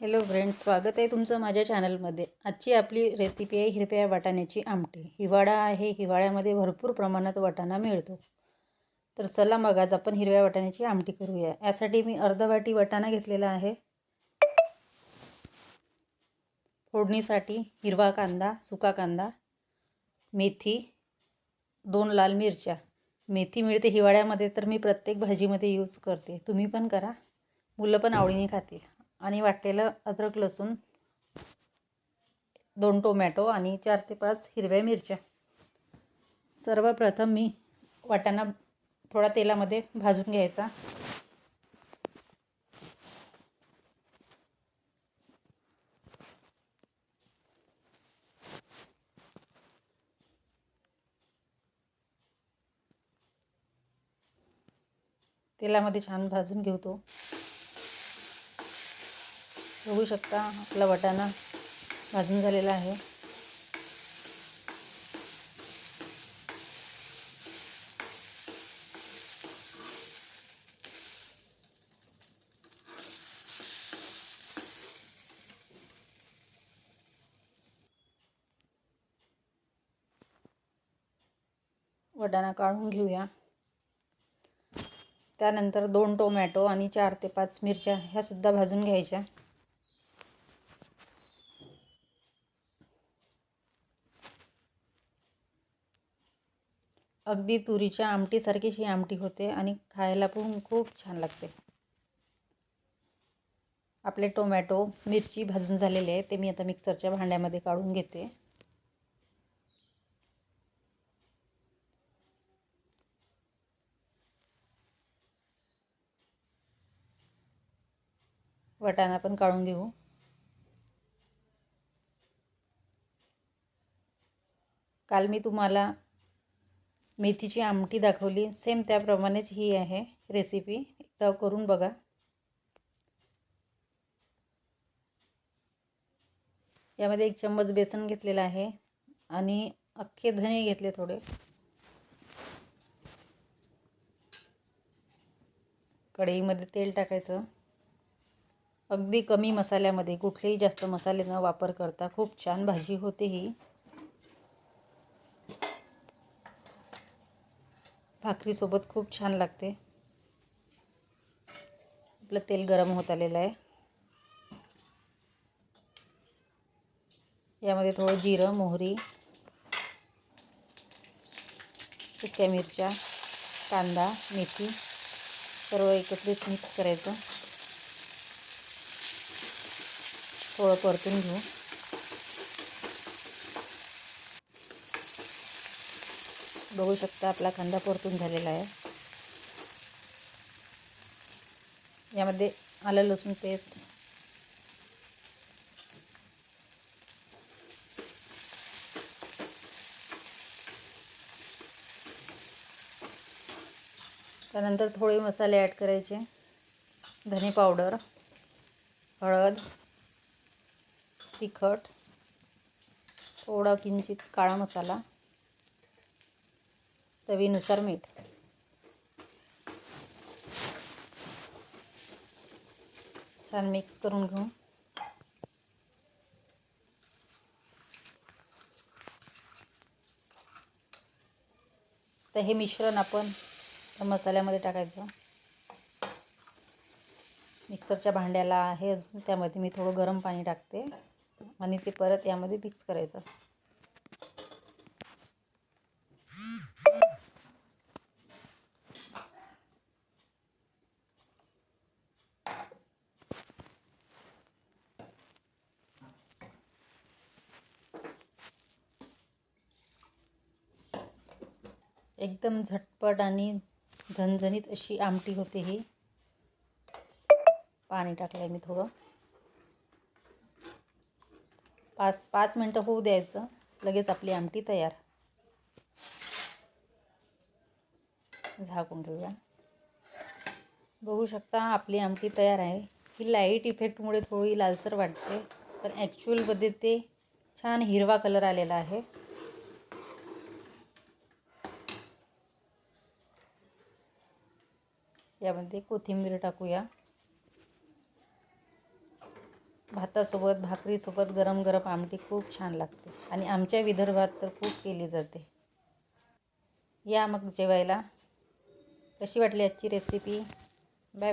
Hello friends स्वागत आहे तुमचं माझ्या चॅनलमध्ये आजची आपली रेसिपी आहे हिरव्या वाटाण्याची आमटी. हिवाळा आहे हिवाळ्यामध्ये भरपूर प्रमाणात वाटाणा मिळतो. तर चला मग आज आपण हिरव्या वाटाण्याची आमटी करूया. यासाठी मी अर्धवाटी वाटाणा घेतलेला आहे. फोडणीसाठी हिरवा कांदा सुका कांदा मेथी दोन लाल मिरच्या. मेथी मिळते हिवाळ्यामध्ये तर मी प्रत्येक भाजीमध्ये यूज करते. तुम्ही पण करा. मुलं पण आवडीने खातील. आणि वाटलेलं अद्रक लसूण दोन टोमॅटो आणि चार ते पाच हिरव्या मिरच्या. सर्वप्रथम मी वाटाणा थोडा तेलामध्ये भाजून घ्यायचा. तेलामध्ये छान भाजून घेऊ तो. बघू शकता. आपला वाटाणा भाजून झालेला आहे. वटाणा काढून घेऊया. त्यानंतर दोन टोमॅटो आणि चार ते पाच मिरच्या ह्यासुद्धा भाजून घ्यायच्या. अगदी तुरीच्या आमटीसारखीच ही आमटी होते आणि खायला पण खूप छान लागते. आपले टोमॅटो मिरची भाजून झालेले आहे ते मी आता मिक्सरच्या भांड्यामध्ये काढून घेते. वटाणा पण काढून घेऊ. काल मी तुम्हाला मेथीची आमटी दाखवली. सेम त्याप्रमाणेच ही आहे रेसिपी एकदा करून बघा. यामध्ये एक चम्मच बेसन घेतलेलं आहे आणि अख्खे धने घेतले थोडे. कढईमध्ये तेल टाकायचं. अगदी कमी मसाल्यामध्ये कुठलेही जास्त मसाले न वापर करता खूप छान भाजी होते ही. भाकरीसोबत खूप छान लागते. आपलं तेल गरम होत आलेलं आहे. यामध्ये थोडं जिरं मोहरी सुक्या मिरच्या कांदा मेथी सर्व एकत्रित मिक्स करायचं. थोडं परतून घेऊ. बघू शकता आपला कांदा परतून झालेला आहे. यामध्ये आलं लसूण पेस्ट. त्यानंतर थोडे मसाले ॲड करायचे. धने पावडर हळद तिखट थोडा किंचित काळा मसाला. चवीनुसार मीठ. छान मिक्स करून घेऊ. तर हे मिश्रण आपण मसाल्यामध्ये टाकायचं. मिक्सरच्या भांड्याला आहे अजून त्यामध्ये मी थोडं गरम पाणी टाकते आणि ते परत यामध्ये मिक्स करायचं. एकदम झटपट आणि झणझणीत अशी आमटी होते ही. पाणी टाकलं आहे मी थोडं. पाच पाच मिनटं होऊ द्यायचं. लगेच आपली आमटी तयार. झाकून ठेवूया. बघू शकता आपली आमटी तयार आहे. ही लाइट इफेक्टमुळे थोडी लालसर वाटते पण ॲक्च्युअलमध्ये ते छान हिरवा कलर आलेला आहे. यामध्ये कोथिंबीर टाकूया. भातासोबत भाकरीसोबत गरम गरम आमटी खूप छान लागते आणि आमच्या विदर्भात तर खूप केली जाते. या मग जेवायला. कशी वाटली आजची रेसिपी बाय बाय